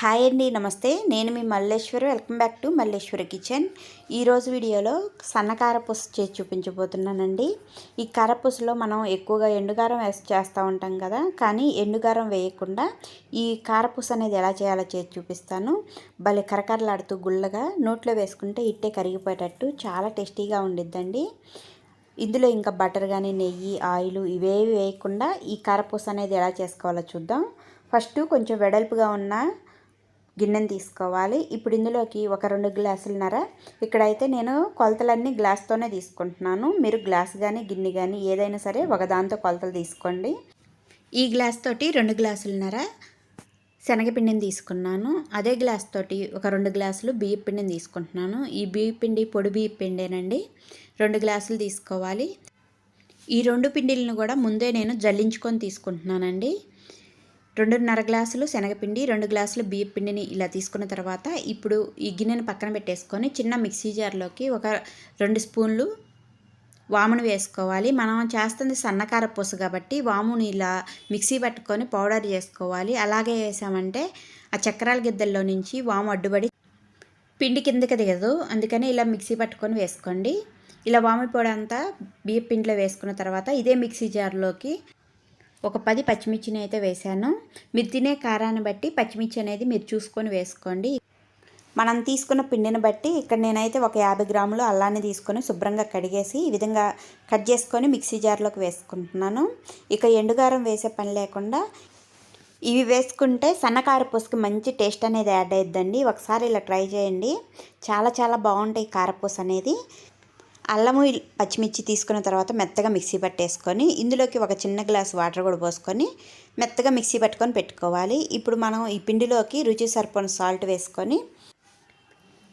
Hi అండి నమస్తే. నేను మీ Malleswari. Welcome back to Malleswari kitchen. ఈరోజు వీడియోలో సన్న కారపూస చేసి చూపించబోతున్నానండి. ఈ కారపూసలో మనం ఎక్కువగా ఎండుగారం వేసి చేస్తూ ఉంటాం కదా కానీ ఎండుగారం వేయకుండా ఈ కారపూస అనేది ఎలా చేయాలో చేసి చూపిస్తాను. భలే కరకరలాడుతూ గుళ్ళగా నోట్లో వేసుకుంటే ఇట్టే కరిగిపోయేటట్టు చాలా టేస్టీగా ఉండిద్దండి. ఇందులో ఇంకా బటర్ కానీ నెయ్యి ఆయిల్ ఇవేవి వేయకుండా ఈ కారపూస అనేది ఎలా చేసుకోవాలో చూద్దాం. ఫస్ట్ కొంచెం వెడల్పుగా ఉన్న గిన్నెను తీసుకోవాలి. ఇప్పుడు ఇందులోకి ఒక రెండు గ్లాసులున్నర ఇక్కడైతే నేను కొలతలన్నీ గ్లాస్తోనే తీసుకుంటున్నాను. మీరు గ్లాస్ కానీ గిన్నె కానీ ఏదైనా సరే ఒక దాంతో కొలతలు తీసుకోండి. ఈ గ్లాస్ తోటి రెండు గ్లాసులున్నర శనగపిండిని తీసుకున్నాను. అదే గ్లాస్ తోటి ఒక రెండు గ్లాసులు బియ్య పిండిని తీసుకుంటున్నాను. ఈ బియ్య పిండి పొడి బియ్య పిండేనండి. రెండు గ్లాసులు తీసుకోవాలి. ఈ రెండు పిండిలను కూడా ముందే నేను జల్లించుకొని తీసుకుంటున్నానండి. రెండున్నర గ్లాసులు శనగపిండి రెండు గ్లాసులు బియ్యం పిండిని ఇలా తీసుకున్న తర్వాత ఇప్పుడు ఈ గిన్నెను పక్కన పెట్టేసుకొని చిన్న మిక్సీ జార్లోకి ఒక రెండు స్పూన్లు వామును వేసుకోవాలి. మనం చేస్తుంది సన్నకార పూస కాబట్టి వాముని ఇలా మిక్సీ పట్టుకొని పౌడర్ చేసుకోవాలి. అలాగే వేసామంటే ఆ చక్రాల గిద్దల్లో నుంచి వాము అడ్డుపడి పిండి కిందకి దిగదు. అందుకని ఇలా మిక్సీ పట్టుకొని వేసుకోండి. ఇలా వాము పొడి అంతా బియ్య పిండిలో వేసుకున్న తర్వాత ఇదే మిక్సీ జార్లోకి ఒక పది పచ్చిమిర్చిని అయితే వేసాను. మీరు తినే కారాన్ని బట్టి పచ్చిమిర్చి అనేది మీరు చూసుకొని వేసుకోండి. మనం తీసుకున్న పిండిని బట్టి ఇక్కడ నేనైతే ఒక యాభై గ్రాములు అల్లాన్ని తీసుకొని శుభ్రంగా కడిగేసి ఈ విధంగా కట్ చేసుకొని మిక్సీ జార్లోకి వేసుకుంటున్నాను. ఇక ఎండుగారం వేసే పని లేకుండా ఇవి వేసుకుంటే సన్నకార పూసకి మంచి టేస్ట్ అనేది యాడ్ అయ్యిద్దండి ఒకసారి ఇలా ట్రై చేయండి. చాలా చాలా బాగుంటాయి కారపూస అనేది. అల్లము పచ్చిమిర్చి తీసుకున్న తర్వాత మెత్తగా మిక్సీ పట్టేసుకొని ఇందులోకి ఒక చిన్న గ్లాస్ వాటర్ కూడా పోసుకొని మెత్తగా మిక్సీ పట్టుకొని పెట్టుకోవాలి. ఇప్పుడు మనం ఈ పిండిలోకి రుచి సరిపోని సాల్ట్ వేసుకొని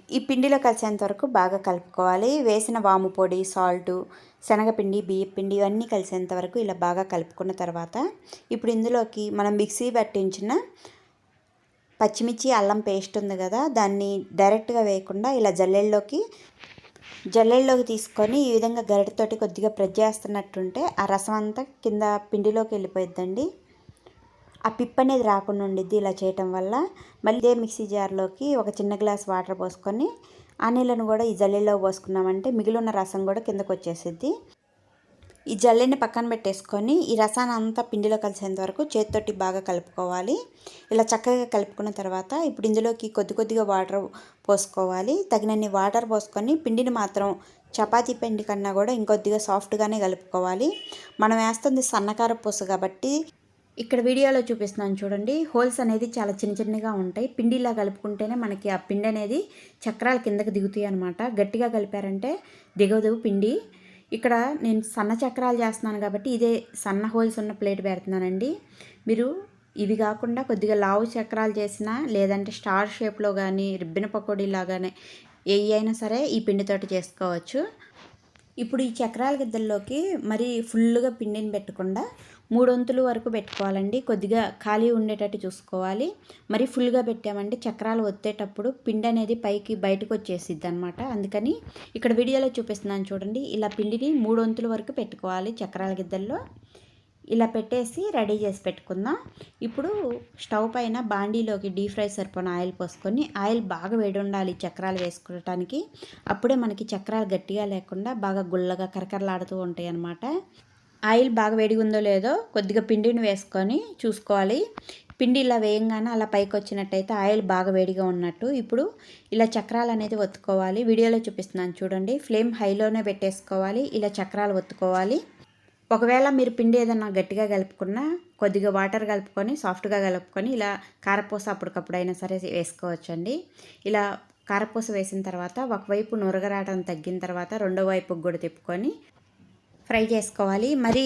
ఈ పిండిలో కలిసేంత వరకు బాగా కలుపుకోవాలి. వేసిన వాము పొడి సాల్టు శనగపిండి బియ్యపిండి ఇవన్నీ కలిసేంత వరకు ఇలా బాగా కలుపుకున్న తర్వాత ఇప్పుడు ఇందులోకి మనం మిక్సీ పట్టించిన పచ్చిమిర్చి అల్లం పేస్ట్ ఉంది కదా దాన్ని డైరెక్ట్గా వేయకుండా ఇలా జల్లెల్లోకి జల్లెల్లోకి తీసుకొని ఈ విధంగా గరిటతోటి కొద్దిగా ప్రెస్ చేస్తున్నట్టుంటే ఆ రసం అంతా కింద పిండిలోకి వెళ్ళిపోయిద్దండి. ఆ పిప్ అనేది రాకుండా ఉండిద్ది ఇలా చేయటం వల్ల. మళ్ళీ ఇదే మిక్సీ జార్లోకి ఒక చిన్న గ్లాస్ వాటర్ పోసుకొని ఆ నీళ్ళను కూడా ఈ జల్లెల్లో పోసుకున్నామంటే మిగిలిన రసం కూడా కిందకు వచ్చేసిద్ది ఈ జల్లెని పక్కన పెట్టేసుకొని ఈ రసాన్ని అంతా పిండిలో కలిసేంత వరకు చేతితోటి బాగా కలుపుకోవాలి. ఇలా చక్కగా కలుపుకున్న తర్వాత ఇప్పుడు ఇందులోకి కొద్ది కొద్దిగా వాటర్ పోసుకోవాలి. తగినన్ని వాటర్ పోసుకొని పిండిని మాత్రం చపాతీ పిండి కన్నా కూడా ఇంకొద్దిగా సాఫ్ట్గానే కలుపుకోవాలి. మనం వేస్తుంది సన్నకార పూస కాబట్టి ఇక్కడ వీడియోలో చూపిస్తున్నాను చూడండి. హోల్స్ అనేది చాలా చిన్న చిన్నగా ఉంటాయి. పిండిలా కలుపుకుంటేనే మనకి ఆ పిండి అనేది చక్రాల కిందకి దిగుతాయి అనమాట గట్టిగా కలిపారంటే దిగదు పిండి. ఇక్కడ నేను సన్న చక్రాలు చేస్తున్నాను కాబట్టి ఇదే సన్న హోల్స్ ఉన్న ప్లేట్ పెడుతున్నానండి. మీరు ఇవి కాకుండా కొద్దిగా లావు చక్రాలు చేసినా లేదంటే స్టార్ షేప్లో కానీ రిబ్బిన పకోడీ లాగానే ఏ అయినా సరే ఈ పిండితోటి చేసుకోవచ్చు. ఇప్పుడు ఈ చక్రాల గిద్దల్లోకి మరి ఫుల్గా పిండిని పెట్టకుండా మూడొంతులు వరకు పెట్టుకోవాలండి. కొద్దిగా ఖాళీ ఉండేటట్టు చూసుకోవాలి. మరి ఫుల్గా పెట్టామంటే చక్రాలు ఒత్తేటప్పుడు పిండి అనేది పైకి బయటకు వచ్చేసిద్ది అనమాట అందుకని ఇక్కడ వీడియోలో చూపిస్తున్నాను చూడండి. ఇలా పిండిని మూడొంతుల వరకు పెట్టుకోవాలి చక్రాల గిద్దల్లో. ఇలా పెట్టేసి రెడీ చేసి పెట్టుకుందాం. ఇప్పుడు స్టవ్ పైన బాండీలోకి డీప్ ఫ్రై సరిపోయిన ఆయిల్ పోసుకొని ఆయిల్ బాగా వేడి ఉండాలి చక్రాలు వేసుకోవటానికి. అప్పుడే మనకి చక్రాలు గట్టిగా లేకుండా బాగా గుల్లగా కరకరలాడుతూ ఉంటాయి అన్నమాట ఆయిల్ బాగా వేడిగా ఉందో లేదో కొద్దిగా పిండిని వేసుకొని చూసుకోవాలి. పిండి ఇలా వేయంగానే అలా పైకి వచ్చినట్టయితే ఆయిల్ బాగా వేడిగా ఉన్నట్టు ఇప్పుడు ఇలా చక్రాలు అనేది ఒత్తుకోవాలి. వీడియోలో చూపిస్తున్నాను చూడండి. ఫ్లేమ్ హైలోనే పెట్టేసుకోవాలి. ఇలా చక్రాలు ఒత్తుకోవాలి. ఒకవేళ మీరు పిండి ఏదన్నా గట్టిగా కలుపుకున్నా కొద్దిగా వాటర్ కలుపుకొని సాఫ్ట్గా కలుపుకొని ఇలా కారపూస అప్పటికప్పుడు అయినా సరే వేసుకోవచ్చండి. ఇలా కారపూస వేసిన తర్వాత ఒకవైపు నురగరాటం తగ్గిన తర్వాత రెండో వైపుకి కూడా తిప్పుకొని ఫ్రై చేసుకోవాలి. మరి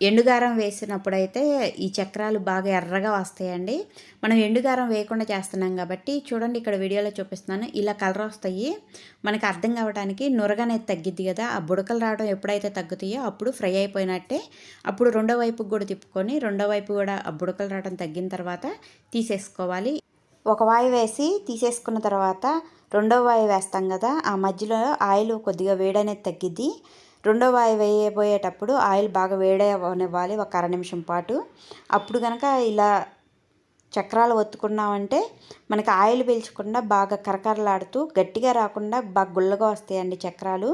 ఎండుగారం వేసినప్పుడు అయితే ఈ చక్రాలు బాగా ఎర్రగా వస్తాయండి. మనం ఎండుగారం వేయకుండా చేస్తున్నాం కాబట్టి చూడండి ఇక్కడ వీడియోలో చూపిస్తున్నాను. ఇలా కలర్ వస్తాయి. మనకి అర్థం కావడానికి నురగనేది తగ్గిద్ది కదా. ఆ బుడకలు రావడం ఎప్పుడైతే తగ్గుతాయో అప్పుడు ఫ్రై అయిపోయినట్టే. అప్పుడు రెండో వైపుకి కూడా తిప్పుకొని రెండో వైపు కూడా ఆ బుడకలు రావడం తగ్గిన తర్వాత తీసేసుకోవాలి. ఒక వాయి వేసి తీసేసుకున్న తర్వాత రెండో వాయి వేస్తాం కదా. ఆ మధ్యలో ఆయిల్ కొద్దిగా వేడనేది తగ్గిద్ది. రెండో వాయి వేయబోయేటప్పుడు ఆయిల్ బాగా వేడవనివ్వాలి ఒక అర నిమిషం పాటు. అప్పుడు కనుక ఇలా చక్రాలు ఒత్తుకున్నామంటే మనకి ఆయిల్ పీల్చకుండా బాగా కరకరలాడుతూ గట్టిగా రాకుండా బాగా గుల్లగా వస్తాయండి చక్రాలు.